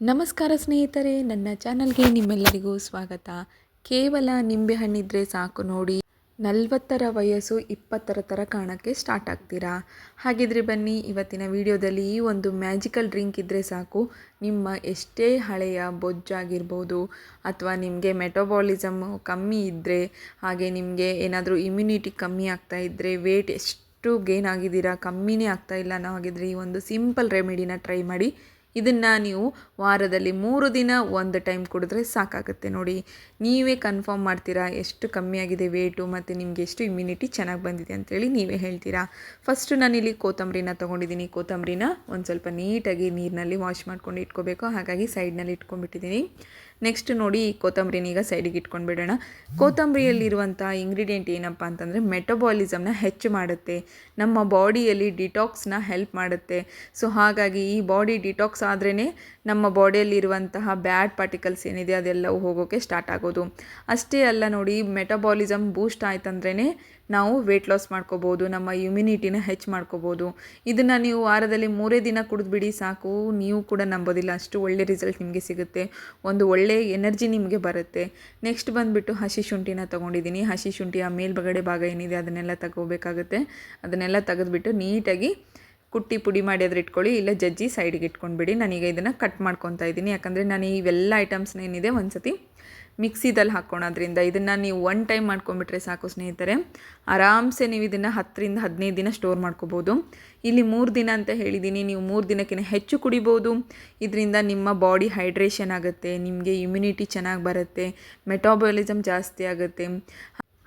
ನಮಸ್ಕಾರ ಸ್ನೇಹಿತರೆ, ನನ್ನ ಚಾನಲ್ಗೆ ನಿಮ್ಮೆಲ್ಲರಿಗೂ ಸ್ವಾಗತ. ಕೇವಲ ನಿಂಬೆಹಣ್ಣಿದ್ರೆ ಸಾಕು ನೋಡಿ, ನಲವತ್ತರ ವಯಸ್ಸು ಇಪ್ಪತ್ತರ ಥರ ಕಾಣೋಕ್ಕೆ ಸ್ಟಾರ್ಟ್ ಆಗ್ತೀರಾ? ಹಾಗಿದ್ರೆ ಬನ್ನಿ, ಇವತ್ತಿನ ವಿಡಿಯೋದಲ್ಲಿ ಈ ಒಂದು ಮ್ಯಾಜಿಕಲ್ ಡ್ರಿಂಕ್ ಇದ್ದರೆ ಸಾಕು. ನಿಮ್ಮ ಎಷ್ಟೇ ಹಳೆಯ ಬೊಜ್ಜಾಗಿರ್ಬೋದು ಅಥವಾ ನಿಮಗೆ ಮೆಟಬಾಲಿಸಮ್ ಕಮ್ಮಿ ಇದ್ದರೆ ಹಾಗೆ ನಿಮಗೆ ಏನಾದರೂ ಇಮ್ಯುನಿಟಿ ಕಮ್ಮಿ ಆಗ್ತಾ ಇದ್ದರೆ ವೇಟ್ ಎಷ್ಟು ಗೇನ್ ಆಗಿದ್ದೀರಾ, ಕಮ್ಮಿನೇ ಆಗ್ತಾ ಇಲ್ಲ, ನಾವು ಹಾಗಿದ್ರೆ ಈ ಒಂದು ಸಿಂಪಲ್ ರೆಮಿಡಿನ ಟ್ರೈ ಮಾಡಿ ಇದನ್ನು ನೀವು ವಾರದಲ್ಲಿ ಮೂರು ದಿನ ಒಂದು ಟೈಮ್ ಕುಡಿದ್ರೆ ಸಾಕಾಗುತ್ತೆ ನೋಡಿ. ನೀವೇ ಕನ್ಫರ್ಮ್ ಮಾಡ್ತೀರಾ ಎಷ್ಟು ಕಮ್ಮಿ ಆಗಿದೆ ವೇಟು ಮತ್ತು ನಿಮಗೆ ಎಷ್ಟು ಇಮ್ಯುನಿಟಿ ಚೆನ್ನಾಗಿ ಬಂದಿದೆ ಅಂತೇಳಿ ನೀವೇ ಹೇಳ್ತೀರಾ. ಫಸ್ಟು ನಾನಿಲ್ಲಿ ಕೊತ್ತಂಬರಿನ ತೊಗೊಂಡಿದ್ದೀನಿ. ಕೊತ್ತಂಬರಿನ ಒಂದು ಸ್ವಲ್ಪ ನೀಟಾಗಿ ನೀರಿನಲ್ಲಿ ವಾಶ್ ಮಾಡ್ಕೊಂಡು ಇಟ್ಕೋಬೇಕು. ಹಾಗಾಗಿ ಸೈಡ್ನಲ್ಲಿ ಇಟ್ಕೊಂಡ್ಬಿಟ್ಟಿದ್ದೀನಿ. ನೆಕ್ಸ್ಟ್ ನೋಡಿ ಈ ಕೊತ್ತಂಬರಿನ ಈಗ ಸೈಡಿಗೆ ಇಟ್ಕೊಂಡು ಬಿಡೋಣ ಕೊತ್ತಂಬರಿಯಲ್ಲಿರುವಂಥ ಇಂಗ್ರೀಡಿಯೆಂಟ್ ಏನಪ್ಪ ಅಂತಂದರೆ ಮೆಟಬಾಲಿಸಮ್ನ ಹೆಚ್ಚು ಮಾಡುತ್ತೆ. ನಮ್ಮ ಬಾಡಿಯಲ್ಲಿ ಡಿಟಾಕ್ಸ್ನ ಹೆಲ್ಪ್ ಮಾಡುತ್ತೆ. ಸೊ ಹಾಗಾಗಿ ಈ ಬಾಡಿ ಡಿಟಾಕ್ಸ್ ಆದ್ರೇ ನಮ್ಮ ಬಾಡಿಯಲ್ಲಿರುವಂತಹ ಬ್ಯಾಡ್ ಪಾರ್ಟಿಕಲ್ಸ್ ಏನಿದೆ ಅದೆಲ್ಲವೂ ಹೋಗೋಕ್ಕೆ ಸ್ಟಾರ್ಟ್ ಆಗೋದು. ಅಷ್ಟೇ ಅಲ್ಲ ನೋಡಿ ಮೆಟಬಾಲಿಸಮ್ ಬೂಸ್ಟ್ ಆಯ್ತಂದ್ರೇ ನಾವು ವೆಯ್ಟ್ ಲಾಸ್ ಮಾಡ್ಕೋಬೋದು, ನಮ್ಮ ಇಮ್ಯುನಿಟಿನ ಹೆಚ್ಚು ಮಾಡ್ಕೋಬೋದು. ಇದನ್ನು ನೀವು ವಾರದಲ್ಲಿ ಮೂರೇ ದಿನ ಕುಡಿದ್ಬಿಡಿ ಸಾಕು. ನೀವು ಕೂಡ ನಂಬೋದಿಲ್ಲ, ಅಷ್ಟು ಒಳ್ಳೆ ರಿಸಲ್ಟ್ ನಿಮಗೆ ಸಿಗುತ್ತೆ. ಒಂದು ಒಳ್ಳೆ ಎನರ್ಜಿ ನಿಮಗೆ ಬರುತ್ತೆ. ನೆಕ್ಸ್ಟ್ ಬಂದುಬಿಟ್ಟು ಹಸಿ ಶುಂಠಿನ ತೊಗೊಂಡಿದ್ದೀನಿ ಹಸಿ ಶುಂಠಿಯ ಮೇಲ್ಬಗಡೆ ಭಾಗ ಏನಿದೆ ಅದನ್ನೆಲ್ಲ ತಗೋಬೇಕಾಗುತ್ತೆ. ಅದನ್ನೆಲ್ಲ ತೆಗೆದುಬಿಟ್ಟು ನೀಟಾಗಿ ಕುಟ್ಟಿ ಪುಡಿ ಮಾಡಿ ಅದ್ರ ಇಟ್ಕೊಳ್ಳಿ, ಇಲ್ಲ ಜಜ್ಜಿ ಸೈಡಿಗೆ ಇಟ್ಕೊಂಡ್ಬಿಡಿ. ನಾನೀಗ ಇದನ್ನು ಕಟ್ ಮಾಡ್ಕೊತಾ ಇದ್ದೀನಿ ಯಾಕಂದರೆ ನಾನು ಇವೆಲ್ಲ ಐಟಮ್ಸ್ನ ಏನಿದೆ ಒಂದು ಸತಿ ಮಿಕ್ಸಿದಲ್ಲಿ ಹಾಕ್ಕೊಳೋದ್ರಿಂದ ಇದನ್ನು ನೀವು ಒನ್ ಟೈಮ್ ಮಾಡ್ಕೊಂಬಿಟ್ರೆ ಸಾಕು ಸ್ನೇಹಿತರೆ. ಆರಾಮ್ಸೆ ನೀವು ಇದನ್ನು ಹತ್ತರಿಂದ ಹದಿನೈದು ದಿನ ಸ್ಟೋರ್ ಮಾಡ್ಕೋಬೋದು. ಇಲ್ಲಿ ಮೂರು ದಿನ ಅಂತ ಹೇಳಿದ್ದೀನಿ ನೀವು ಮೂರು ದಿನಕ್ಕಿಂತ ಹೆಚ್ಚು ಕುಡಿಬೋದು. ಇದರಿಂದ ನಿಮ್ಮ ಬಾಡಿ ಹೈಡ್ರೇಷನ್ ಆಗುತ್ತೆ, ನಿಮಗೆ ಇಮ್ಯುನಿಟಿ ಚೆನ್ನಾಗಿ ಬರುತ್ತೆ ಮೆಟಾಬಾಲಿಸಮ್ ಜಾಸ್ತಿ ಆಗುತ್ತೆ.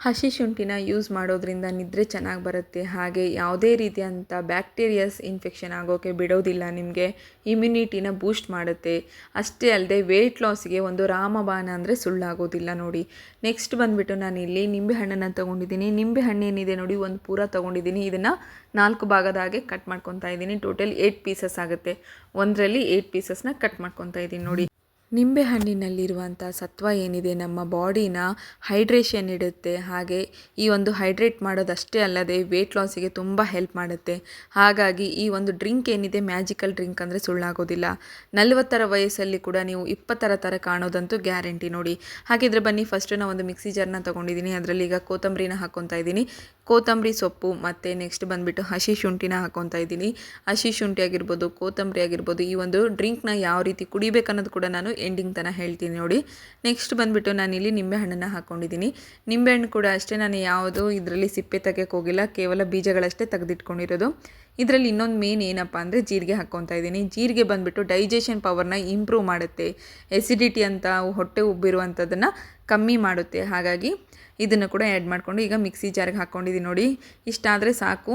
ಹಸಿ ಶುಂಠಿನ ಯೂಸ್ ಮಾಡೋದ್ರಿಂದ ನಿದ್ರೆ ಚೆನ್ನಾಗಿ ಬರುತ್ತೆ. ಹಾಗೆ ಯಾವುದೇ ರೀತಿಯಂಥ ಬ್ಯಾಕ್ಟೀರಿಯಸ್ ಇನ್ಫೆಕ್ಷನ್ ಆಗೋಕ್ಕೆ ಬಿಡೋದಿಲ್ಲ ನಿಮಗೆ. ಇಮ್ಯುನಿಟಿನ ಬೂಸ್ಟ್ ಮಾಡುತ್ತೆ. ಅಷ್ಟೇ ಅಲ್ಲದೆ ವೆಯ್ಟ್ ಲಾಸ್ಗೆ ಒಂದು ರಾಮಬಾಣ ಅಂದರೆ ಸುಳ್ಳಾಗೋದಿಲ್ಲ ನೋಡಿ. ನೆಕ್ಸ್ಟ್ ಬಂದುಬಿಟ್ಟು ನಾನು ಇಲ್ಲಿ ನಿಂಬೆಹಣ್ಣನ್ನು ತೊಗೊಂಡಿದ್ದೀನಿ. ನಿಂಬೆಹಣ್ಣು ಏನಿದೆ ನೋಡಿ, ಒಂದು ಪೂರ ತೊಗೊಂಡಿದ್ದೀನಿ. ಇದನ್ನು ನಾಲ್ಕು ಭಾಗದ ಹಾಗೆ ಕಟ್ ಮಾಡ್ಕೊತಾ ಇದ್ದೀನಿ. ಟೋಟಲ್ ಏಯ್ಟ್ ಪೀಸಸ್ ಆಗುತ್ತೆ. ಒಂದರಲ್ಲಿ ಏಯ್ಟ್ ಪೀಸಸ್ನ ಕಟ್ ಮಾಡ್ಕೊತಾ ಇದ್ದೀನಿ ನೋಡಿ. ನಿಂಬೆಹಣ್ಣಿನಲ್ಲಿರುವಂಥ ಸತ್ವ ಏನಿದೆ, ನಮ್ಮ ಬಾಡಿನ ಹೈಡ್ರೇಷನ್ ಇಡುತ್ತೆ. ಹಾಗೆ ಈ ಒಂದು ಹೈಡ್ರೇಟ್ ಮಾಡೋದಷ್ಟೇ ಅಲ್ಲದೆ ವೆಯ್ಟ್ ಲಾಸಿಗೆ ತುಂಬ ಹೆಲ್ಪ್ ಮಾಡುತ್ತೆ. ಹಾಗಾಗಿ ಈ ಒಂದು ಡ್ರಿಂಕ್ ಏನಿದೆ ಮ್ಯಾಜಿಕಲ್ ಡ್ರಿಂಕ್ ಅಂದರೆ ಸುಳ್ಳಾಗೋದಿಲ್ಲ. ನಲವತ್ತರ ವಯಸ್ಸಲ್ಲಿ ಕೂಡ ನೀವು ಇಪ್ಪತ್ತರ ಥರ ಕಾಣೋದಂತೂ ಗ್ಯಾರಂಟಿ ನೋಡಿ. ಹಾಗಿದ್ರೆ ಬನ್ನಿ ಫಸ್ಟು ನಾನು ಒಂದು ಮಿಕ್ಸಿ ಜಾರ್ನ ತೊಗೊಂಡಿದ್ದೀನಿ ಅದರಲ್ಲಿ ಈಗ ಕೊತ್ತಂಬರಿನ ಹಾಕ್ಕೊತಾ ಇದ್ದೀನಿ. ಕೊತ್ತಂಬರಿ ಸೊಪ್ಪು ಮತ್ತು ನೆಕ್ಸ್ಟ್ ಬಂದುಬಿಟ್ಟು ಹಸಿ ಶುಂಠಿನ ಹಾಕ್ಕೊತಾ ಇದ್ದೀನಿ. ಹಸಿ ಶುಂಠಿ ಆಗಿರ್ಬೋದು, ಕೊತ್ತಂಬರಿ ಆಗಿರ್ಬೋದು, ಈ ಒಂದು ಡ್ರಿಂಕ್ನ ಯಾವ ರೀತಿ ಕುಡಿಬೇಕು ಅನ್ನೋದು ಕೂಡ ನಾನು ಎಂಡಿಂಗ್ ತನಕ ಹೇಳ್ತೀನಿ ನೋಡಿ. ನೆಕ್ಸ್ಟ್ ಬಂದುಬಿಟ್ಟು ನಾನಿಲ್ಲಿ ನಿಂಬೆಹಣ್ಣನ್ನು ಹಾಕ್ಕೊಂಡಿದ್ದೀನಿ ನಿಂಬೆಹಣ್ಣು ಕೂಡ ಅಷ್ಟೇ, ನಾನು ಯಾವುದು ಇದರಲ್ಲಿ ಸಿಪ್ಪೆ ತೆಗೆಯೋಕ್ಕೆ ಹೋಗಿಲ್ಲ. ಕೇವಲ ಬೀಜಗಳಷ್ಟೇ ತೆಗೆದಿಟ್ಕೊಂಡಿರೋದು. ಇದರಲ್ಲಿ ಇನ್ನೊಂದು ಮೇನ್ ಏನಪ್ಪ ಅಂದರೆ ಜೀರಿಗೆ ಹಾಕ್ಕೊತಾ ಇದ್ದೀನಿ. ಜೀರಿಗೆ ಬಂದುಬಿಟ್ಟು ಡೈಜೆಷನ್ ಪವರ್ನ ಇಂಪ್ರೂವ್ ಮಾಡುತ್ತೆ. ಎಸಿಡಿಟಿ ಅಂತ, ಹೊಟ್ಟೆ ಉಬ್ಬಿರುವಂಥದ್ದನ್ನು ಕಮ್ಮಿ ಮಾಡುತ್ತೆ. ಹಾಗಾಗಿ ಇದನ್ನು ಕೂಡ ಆ್ಯಡ್ ಮಾಡಿಕೊಂಡು ಈಗ ಮಿಕ್ಸಿ ಜಾರಿಗೆ ಹಾಕ್ಕೊಂಡಿದ್ದೀನಿ ನೋಡಿ. ಇಷ್ಟಾದರೆ ಸಾಕು.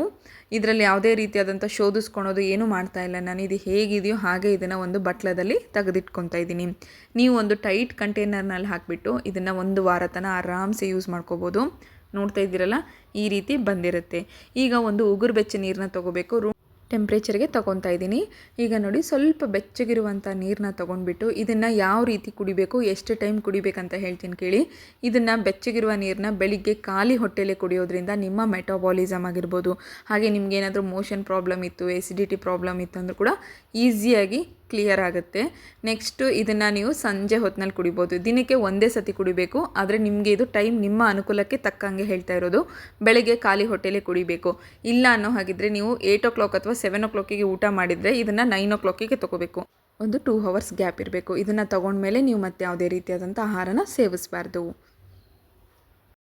ಇದರಲ್ಲಿ ಯಾವುದೇ ರೀತಿಯಾದಂಥ ಶೋಧಿಸ್ಕೊಳೋದು ಏನೂ ಮಾಡ್ತಾ ಇಲ್ಲ. ನಾನು ಇದು ಹೇಗಿದೆಯೋ ಹಾಗೆ ಇದನ್ನು ಒಂದು ಬಟ್ಲದಲ್ಲಿ ತೆಗೆದಿಟ್ಕೊತಾ ಇದ್ದೀನಿ. ನೀವು ಒಂದು ಟೈಟ್ ಕಂಟೈನರ್ನಲ್ಲಿ ಹಾಕಿಬಿಟ್ಟು ಇದನ್ನು ಒಂದು ವಾರ ತನಕ ಆರಾಮ್ಸೆ ಯೂಸ್ ಮಾಡ್ಕೋಬೋದು. ನೋಡ್ತಾ ಇದ್ದೀರಲ್ಲ? ಈ ರೀತಿ ಬಂದಿರುತ್ತೆ. ಈಗ ಒಂದು ಉಗುರು ಬೆಚ್ಚ ನೀರನ್ನ ತೊಗೋಬೇಕು. ಟೆಂಪ್ರೇಚರ್ಗೆ ತಗೊತಾ ಇದ್ದೀನಿ. ಈಗ ನೋಡಿ ಸ್ವಲ್ಪ ಬೆಚ್ಚಗಿರುವಂಥ ನೀರನ್ನ ತೊಗೊಂಡ್ಬಿಟ್ಟು ಇದನ್ನು ಯಾವ ರೀತಿ ಕುಡಿಬೇಕು, ಎಷ್ಟು ಟೈಮ್ ಕುಡಿಬೇಕಂತ ಹೇಳ್ತೀನಿ ಕೇಳಿ. ಇದನ್ನು ಬೆಚ್ಚಗಿರುವ ನೀರನ್ನ ಬೆಳಿಗ್ಗೆ ಖಾಲಿ ಹೊಟ್ಟೆಲೆ ಕುಡಿಯೋದ್ರಿಂದ ನಿಮ್ಮ ಮೆಟಾಬಾಲಿಸಮ್ ಆಗಿರ್ಬೋದು. ಹಾಗೆ ನಿಮ್ಗೇನಾದರೂ ಮೋಷನ್ ಪ್ರಾಬ್ಲಮ್ ಇತ್ತು ಎಸಿಡಿಟಿ ಪ್ರಾಬ್ಲಮ್ ಇತ್ತು ಅಂದರೂ ಕೂಡ ಈಸಿಯಾಗಿ ಕ್ಲಿಯರ್ ಆಗುತ್ತೆ. ನೆಕ್ಸ್ಟು ಇದನ್ನು ನೀವು ಸಂಜೆ ಹೊತ್ತಿನಲ್ಲಿ ಕುಡಿಬೋದು. ದಿನಕ್ಕೆ ಒಂದೇ ಸತಿ ಕುಡಿಬೇಕು, ಆದರೆ ನಿಮಗೆ ಇದು ಟೈಮ್ ನಿಮ್ಮ ಅನುಕೂಲಕ್ಕೆ ತಕ್ಕಂಗೆ ಹೇಳ್ತಾ ಇರೋದು. ಬೆಳಗ್ಗೆ ಖಾಲಿ ಹೊಟ್ಟೆಲೆ ಕುಡಿಬೇಕು. ಇಲ್ಲ ಅನ್ನೋ ಹಾಗಿದ್ರೆ ನೀವು ಏಯ್ಟ್ ಓ ಕ್ಲಾಕ್ ಅಥವಾ ಸೆವೆನ್ ಓ ಕ್ಲಾಕಿಗೆ ಊಟ ಮಾಡಿದರೆ ಇದನ್ನು ನೈನ್ ಓ ಕ್ಲಾಕಿಗೆ ತೊಗೋಬೇಕು. ಒಂದು ಟೂ ಅವರ್ಸ್ ಗ್ಯಾಪ್ ಇರಬೇಕು. ಇದನ್ನು ತೊಗೊಂಡ್ಮೇಲೆ ನೀವು ಮತ್ತೆ ಯಾವುದೇ ರೀತಿಯಾದಂಥ ಆಹಾರನ ಸೇವಿಸಬಾರ್ದು.